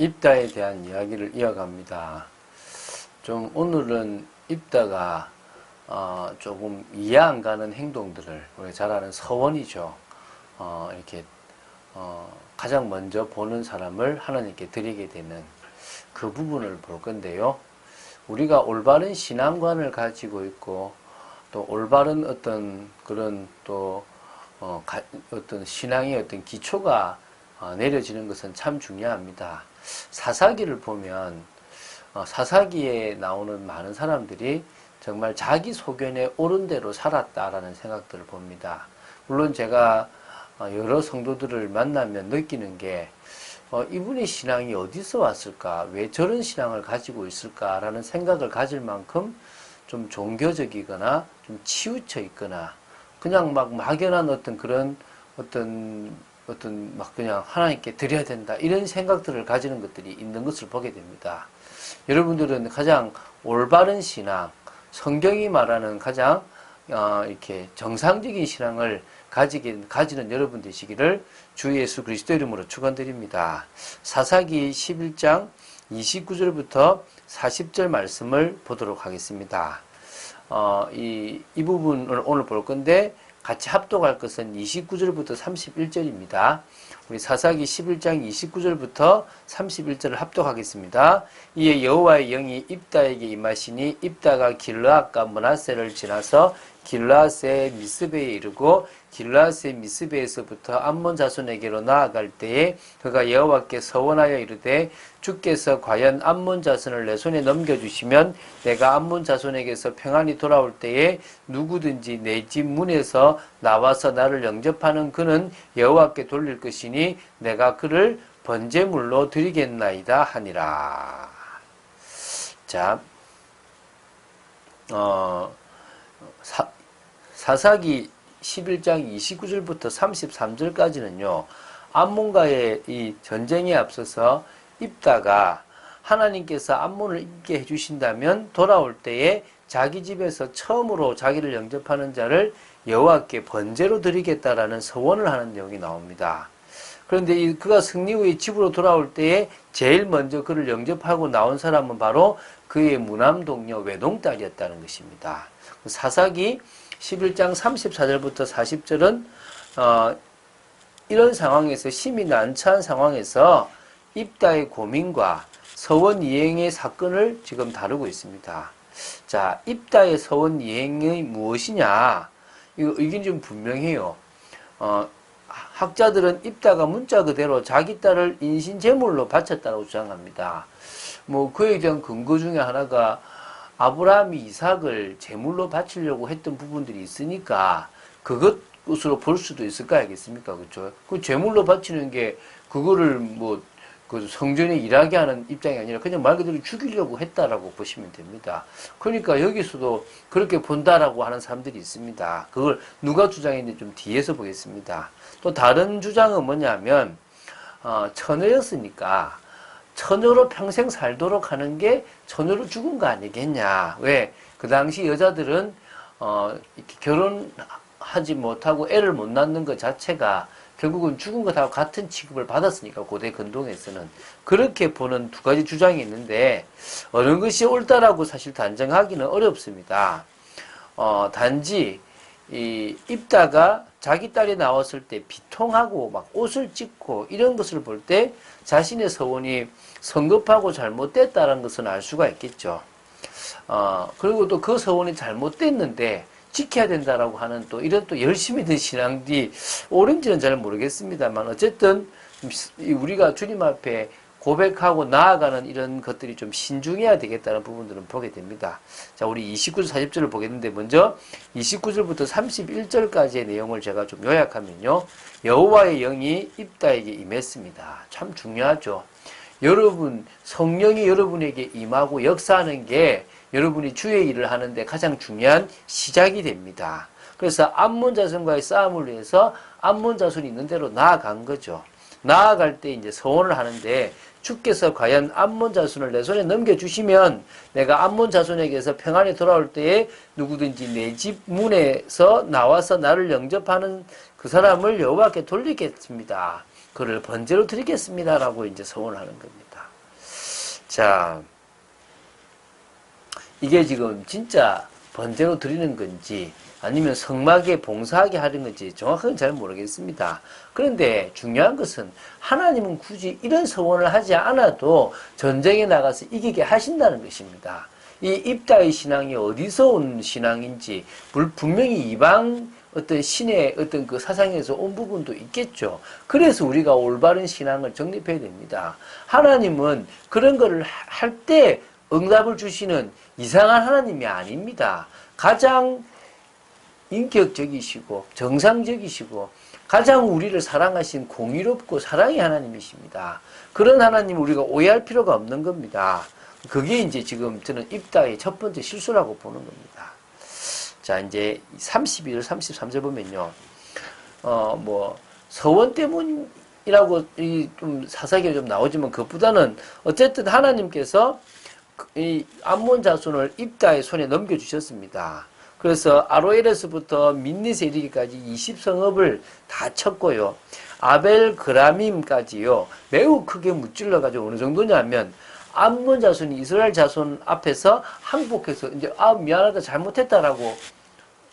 입다에 대한 이야기를 이어갑니다. 좀 오늘은 입다가 어, 조금 이해 안 가는 행동들을 우리가 잘 아는 서원이죠. 어, 이렇게 어, 가장 먼저 보는 사람을 하나님께 드리게 되는 그 부분을 볼 건데요. 우리가 올바른 신앙관을 가지고 있고 또 올바른 어떤 그런 또 어, 가, 어떤 신앙의 어떤 기초가 어, 내려지는 것은 참 중요합니다. 사사기를 보면 어, 사사기에 나오는 많은 사람들이 정말 자기 소견에 옳은 대로 살았다라는 생각들을 봅니다. 물론 제가 어, 여러 성도들을 만나면 느끼는 게 어, 이분의 신앙이 어디서 왔을까? 왜 저런 신앙을 가지고 있을까라는 생각을 가질 만큼 좀 종교적이거나 좀 치우쳐 있거나 그냥 막 막연한 어떤 그런 어떤 어떤 막 그냥 하나님께 드려야 된다 이런 생각들을 가지는 것들이 있는 것을 보게 됩니다. 여러분들은 가장 올바른 신앙, 성경이 말하는 가장 어, 이렇게 정상적인 신앙을 가지긴 가지는 여러분 되시기를 주 예수 그리스도 이름으로 축원드립니다. 사사기 11장 29절부터 40절 말씀을 보도록 하겠습니다. 어, 이, 이 부분을 오늘 볼 건데 같이 합독할 것은 29절부터 31절입니다. 우리 사사기 11장 29절부터 31절을 합독하겠습니다. 이에 여호와의 영이 입다에게 임하시니 입다가 길르앗과 문하세를 지나서 길라스의 미스베에 이르고 길라스의 미스베에서부터 암몬 자손에게로 나아갈 때에 그가 여호와께 서원하여 이르되 주께서 과연 암몬 자손을 내 손에 넘겨주시면 내가 암몬 자손에게서 평안히 돌아올 때에 누구든지 내 집 문에서 나와서 나를 영접하는 그는 여호와께 돌릴 것이니 내가 그를 번제물로 드리겠나이다 하니라. 자, 어, 사, 사사기 11장 29절부터 33절까지는요, 암몬과의 이 전쟁에 앞서서 입다가 하나님께서 암몬을 있게 해주신다면 돌아올 때에 자기 집에서 처음으로 자기를 영접하는 자를 여호와께 번제로 드리겠다라는 서원을 하는 내용이 나옵니다. 그런데 이 그가 승리 후에 집으로 돌아올 때에 제일 먼저 그를 영접하고 나온 사람은 바로 그의 무남 동료 외동딸이었다는 것입니다. 사사기 11장 34절부터 40절은 어, 이런 상황에서 심히 난처한 상황에서 입다의 고민과 서원 이행의 사건을 지금 다루고 있습니다. 자, 입다의 서원 이행이 무엇이냐? 이거 의견이 좀 분명해요. 어, 학자들은 입다가 문자 그대로 자기 딸을 인신 제물로 바쳤다고 주장합니다. 뭐 그에 대한 근거 중에 하나가 아브라함이 이삭을 제물로 바치려고 했던 부분들이 있으니까 그것으로 볼 수도 있을 거 아니겠습니까? 그렇죠? 그 제물로 바치는 게 그거를 뭐 그 성전에 일하게 하는 입장이 아니라 그냥 말 그대로 죽이려고 했다라고 보시면 됩니다. 그러니까 여기서도 그렇게 본다라고 하는 사람들이 있습니다. 그걸 누가 주장했는지 좀 뒤에서 보겠습니다. 또 다른 주장은 뭐냐면 어, 처녀였으니까 처녀로 평생 살도록 하는 게 처녀로 죽은 거 아니겠냐. 왜? 그 당시 여자들은, 어, 결혼하지 못하고 애를 못 낳는 것 자체가 결국은 죽은 것하고 같은 취급을 받았으니까, 고대 근동에서는. 그렇게 보는 두 가지 주장이 있는데, 어느 것이 옳다라고 사실 단정하기는 어렵습니다. 어, 단지, 이, 입다가 자기 딸이 나왔을 때 비통하고 막 옷을 찢고 이런 것을 볼 때 자신의 서원이 성급하고 잘못됐다는 것은 알 수가 있겠죠. 어, 그리고 또 그 서원이 잘못됐는데 지켜야 된다라고 하는 또 이런 또 열심히 든 신앙이 옳은지는 잘 모르겠습니다만 어쨌든 우리가 주님 앞에 고백하고 나아가는 이런 것들이 좀 신중해야 되겠다는 부분들은 보게 됩니다. 자, 우리 29절, 40절을 보겠는데 먼저 29절부터 31절까지의 내용을 제가 좀 요약하면요. 여호와의 영이 입다에게 임했습니다. 참 중요하죠. 여러분, 성령이 여러분에게 임하고 역사하는 게 여러분이 주의 일을 하는데 가장 중요한 시작이 됩니다. 그래서 암몬 자손과의 싸움을 위해서 암몬 자손이 있는 대로 나아간 거죠. 나아갈 때 이제 서원을 하는데 주께서 과연 암몬 자손을 내 손에 넘겨주시면 내가 암몬 자손에게서 평안히 돌아올 때에 누구든지 내 집 문에서 나와서 나를 영접하는 그 사람을 여호와께 돌리겠습니다. 그를 번제로 드리겠습니다라고 이제 서원을 하는 겁니다. 자, 이게 지금 진짜 번제로 드리는 건지 아니면 성막에 봉사하게 하는 건지 정확하게 잘 모르겠습니다. 그런데 중요한 것은 하나님은 굳이 이런 서원을 하지 않아도 전쟁에 나가서 이기게 하신다는 것입니다. 이 입다의 신앙이 어디서 온 신앙인지 불- 분명히 이방 어떤 신의 어떤 그 사상에서 온 부분도 있겠죠. 그래서 우리가 올바른 신앙을 정립해야 됩니다. 하나님은 그런 거를 할 때 응답을 주시는 이상한 하나님이 아닙니다. 가장 인격적이시고 정상적이시고 가장 우리를 사랑하신 공의롭고 사랑의 하나님이십니다. 그런 하나님 우리가 오해할 필요가 없는 겁니다. 그게 이제 지금 저는 입다의 첫 번째 실수라고 보는 겁니다. 자, 이제 31, 33절 보면요. 어, 뭐, 서원 때문이라고 이좀 사사기가 좀 나오지만 그것보다는 어쨌든 하나님께서 그- 이 암몬 자손을 입다의 손에 넘겨주셨습니다. 그래서 아로엘에서부터 민니세 이르기까지 20성읍을 다 쳤고요. 아벨 그라밈까지요. 매우 크게 무찔러 가지고 어느 정도냐면 암몬 자손이 이스라엘 자손 앞에서 항복해서 이제 아 미안하다 잘못했다라고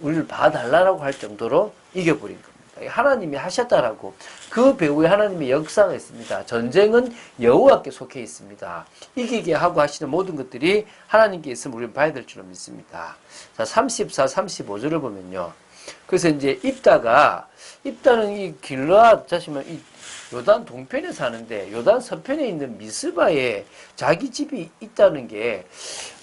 우리를 봐달라라고 할 정도로 이겨버린 겁니다. 하나님이 하셨다라고 그 배후에 하나님의 역사가 있습니다. 전쟁은 여호와께 속해 있습니다. 이기게 하고 하시는 모든 것들이 하나님께 있으면 우리는 봐야 될 줄로 믿습니다. 자, 34, 35절을 보면요. 그래서 이제 입다가 입다는 이 길라 자시면 이 요단 동편에 사는데 요단 서편에 있는 미스바에 자기 집이 있다는 게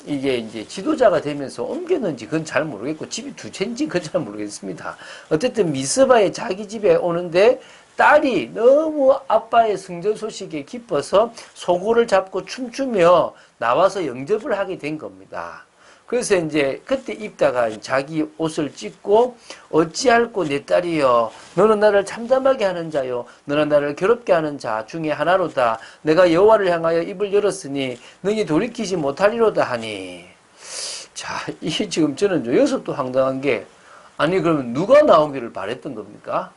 이게 이제 지도자가 되면서 옮겼는지 그건 잘 모르겠고 집이 두 채인지 그건 잘 모르겠습니다. 어쨌든 미스바에 자기 집에 오는데 딸이 너무 아빠의 승전 소식에 기뻐서 소고를 잡고 춤추며 나와서 영접을 하게 된 겁니다. 그래서 이제 그때 입다가 자기 옷을 찢고 어찌할꼬 내 딸이여 너는 나를 참담하게 하는 자요 너는 나를 괴롭게 하는 자 중에 하나로다 내가 여호와를 향하여 입을 열었으니 너희 돌이키지 못하리로다 하니 자 이게 지금 저는 여기서 또 황당한 게 아니 그러면 누가 나오기를 바랬던 겁니까?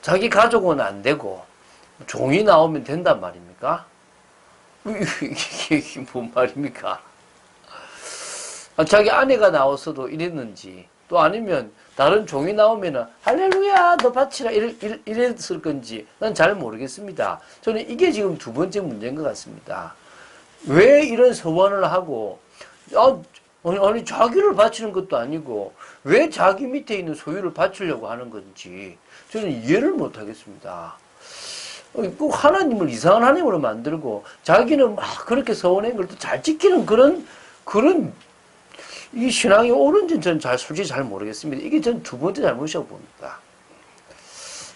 자기 가족은 안 되고 종이 나오면 된단 말입니까? 이게 뭔 말입니까? 아, 자기 아내가 나왔어도 이랬는지 또 아니면 다른 종이 나오면은 할렐루야 너 바치라 이랬, 이랬- 이랬을 건지 난 잘 모르겠습니다. 저는 이게 지금 두 번째 문제인 것 같습니다. 왜 이런 서원을 하고 아, 아니, 아니 자기를 바치는 것도 아니고 왜 자기 밑에 있는 소유를 바치려고 하는 건지 저는 이해를 못 하겠습니다. 어, 꼭 하나님을 이상한 하나님으로 만들고 자기는 막 그렇게 서원한 걸또 잘 지키는 그런 그런 이 신앙이 옳은지는 저는 잘 솔직히 잘 모르겠습니다. 이게 전 두 번째 잘못이라고 봅니다.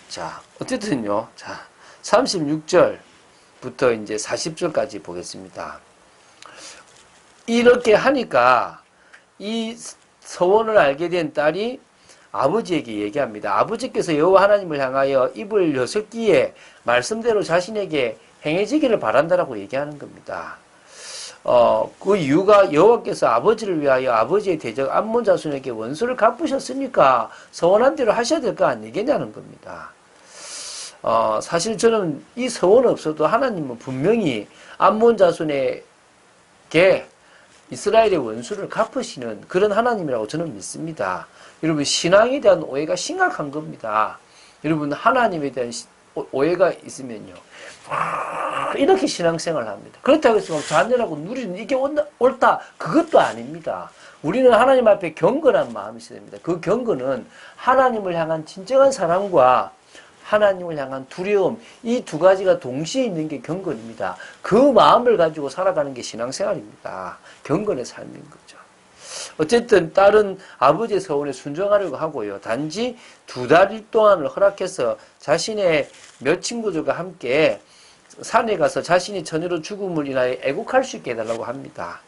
자, 어쨌든요. 자, 36절부터 이제 40절까지 보겠습니다. 이렇게 하니까 이 서원을 알게 된 딸이 아버지에게 얘기합니다. 아버지께서 여호와 하나님을 향하여 입을 여섯 기에 말씀대로 자신에게 행해지기를 바란다라고 얘기하는 겁니다. 어, 그 이유가 여호와께서 아버지를 위하여 아버지의 대적 암몬 자손에게 원수를 갚으셨으니까 서원한 대로 하셔야 될 거 아니겠냐는 겁니다. 어, 사실 저는 이 서원 없어도 하나님은 분명히 암몬 자손에게 이스라엘의 원수를 갚으시는 그런 하나님이라고 저는 믿습니다. 여러분 신앙에 대한 오해가 심각한 겁니다. 여러분 하나님에 대한 시- 오- 오해가 있으면요. 아, 이렇게 신앙생활을 합니다. 그렇다고 해서 막 자녀라고 누리는 이게 옳다 그것도 아닙니다. 우리는 하나님 앞에 경건한 마음이 있어야 됩니다. 그 경건은 하나님을 향한 진정한 사랑과 하나님을 향한 두려움 이 두 가지가 동시에 있는 게 경건입니다. 그 마음을 가지고 살아가는 게 신앙생활입니다. 경건의 삶인 거죠. 어쨌든 딸은 아버지의 서원에 순종하려고 하고요. 단지 두 달 동안을 허락해서 자신의 몇 친구들과 함께 산에 가서 자신이 처녀로 죽음을 인하여 애국할 수 있게 해달라고 합니다.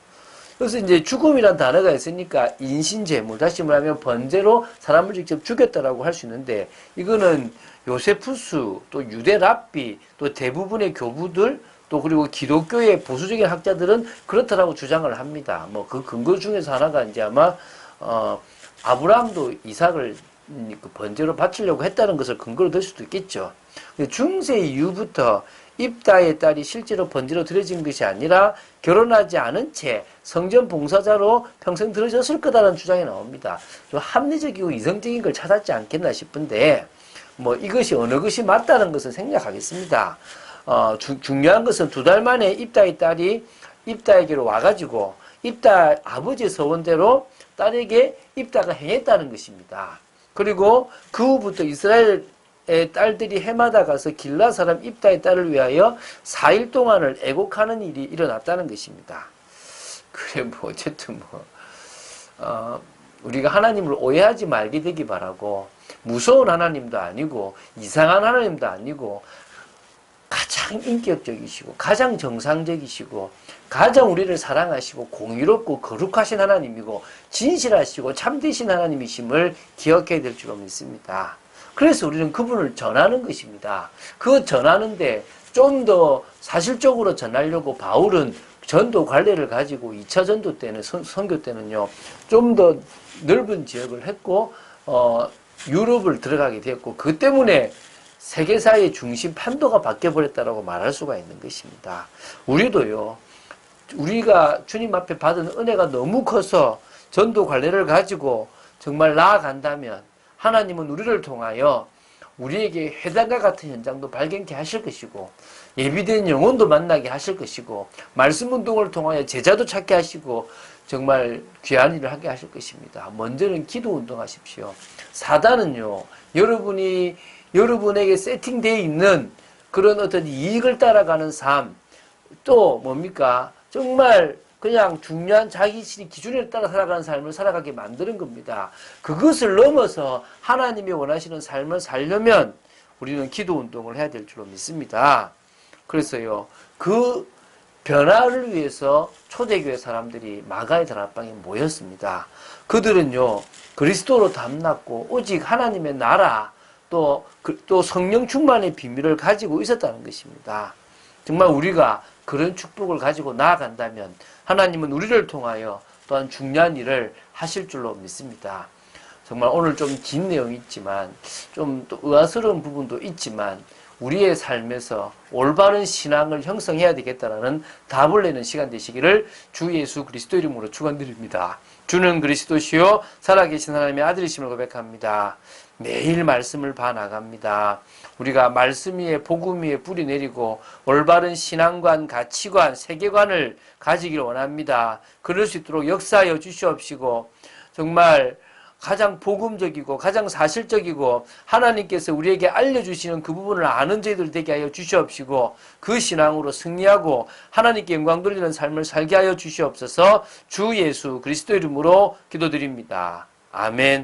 그래서 이제 죽음이란 단어가 있으니까 인신제물, 다시 말하면 번제로 사람을 직접 죽였다라고 할 수 있는데 이거는 요세푸스, 또 유대 랍비, 또 대부분의 교부들, 또 그리고 기독교의 보수적인 학자들은 그렇다라고 주장을 합니다. 뭐 그 근거 중에서 하나가 이제 아마 어 아브라함도 이삭을 음, 그 번제로 바치려고 했다는 것을 근거로 들 수도 있겠죠. 중세 이후부터 입다의 딸이 실제로 번지로 들여진 것이 아니라 결혼하지 않은 채 성전 봉사자로 평생 들어졌을 거다라는 주장이 나옵니다. 좀 합리적이고 이성적인 걸 찾았지 않겠나 싶은데 뭐 이것이 어느 것이 맞다는 것을 생략하겠습니다. 어, 주- 중요한 것은 두 달 만에 입다의 딸이 입다에게로 와가지고 입다 아버지의 서원대로 딸에게 입다가 행했다는 것입니다. 그리고 그 후부터 이스라엘의 딸들이 해마다 가서 길라 사람 입다의 딸을 위하여 4일 동안을 애곡하는 일이 일어났다는 것입니다. 그래 뭐 어쨌든 뭐 어, 우리가 하나님을 오해하지 말게 되기 바라고 무서운 하나님도 아니고 이상한 하나님도 아니고 가장 인격적이시고 가장 정상적이시고 가장 우리를 사랑하시고 공의롭고 거룩하신 하나님이고 진실하시고 참되신 하나님이심을 기억해야 될 줄로 믿습니다. 그래서 우리는 그분을 전하는 것입니다. 그 전하는데 좀 더 사실적으로 전하려고 바울은 전도 관례를 가지고 2차 전도 때는 선, 선교 때는요 좀 더 넓은 지역을 했고 어, 유럽을 들어가게 되었고 그 때문에 세계사의 중심 판도가 바뀌어 버렸다라고 말할 수가 있는 것입니다. 우리도요. 우리가 주님 앞에 받은 은혜가 너무 커서 전도 관례를 가지고 정말 나아간다면 하나님은 우리를 통하여 우리에게 회당과 같은 현장도 발견케 하실 것이고 예비된 영혼도 만나게 하실 것이고 말씀 운동을 통하여 제자도 찾게 하시고 정말 귀한 일을 하게 하실 것입니다. 먼저는 기도 운동하십시오. 사단은요. 여러분이 여러분에게 세팅되어 있는 그런 어떤 이익을 따라가는 삶, 또 뭡니까? 정말 그냥 중요한 자기 기준에 따라 살아가는 삶을 살아가게 만드는 겁니다. 그것을 넘어서 하나님이 원하시는 삶을 살려면 우리는 기도 운동을 해야 될 줄로 믿습니다. 그래서요, 그 변화를 위해서 초대교회 사람들이 마가의 다락방에 모였습니다. 그들은요, 그리스도로 담났고, 오직 하나님의 나라, 또, 그- 또 성령 충만의 비밀을 가지고 있었다는 것입니다. 정말 우리가 그런 축복을 가지고 나아간다면 하나님은 우리를 통하여 또한 중요한 일을 하실 줄로 믿습니다. 정말 오늘 좀 긴 내용이 있지만 좀 또 의아스러운 부분도 있지만 우리의 삶에서 올바른 신앙을 형성해야 되겠다라는 답을 내는 시간 되시기를 주 예수 그리스도 이름으로 축원드립니다. 주는 그리스도시요 살아계신 하나님의 아들이심을 고백합니다. 매일 말씀을 봐 나갑니다. 우리가 말씀 위에 복음 위에 뿌리 내리고 올바른 신앙관, 가치관, 세계관을 가지기를 원합니다. 그럴 수 있도록 역사하여 주시옵시고 정말 가장 복음적이고 가장 사실적이고 하나님께서 우리에게 알려주시는 그 부분을 아는 저희들 되게 하여 주시옵시고 그 신앙으로 승리하고 하나님께 영광 돌리는 삶을 살게 하여 주시옵소서 주 예수 그리스도 이름으로 기도드립니다. 아멘.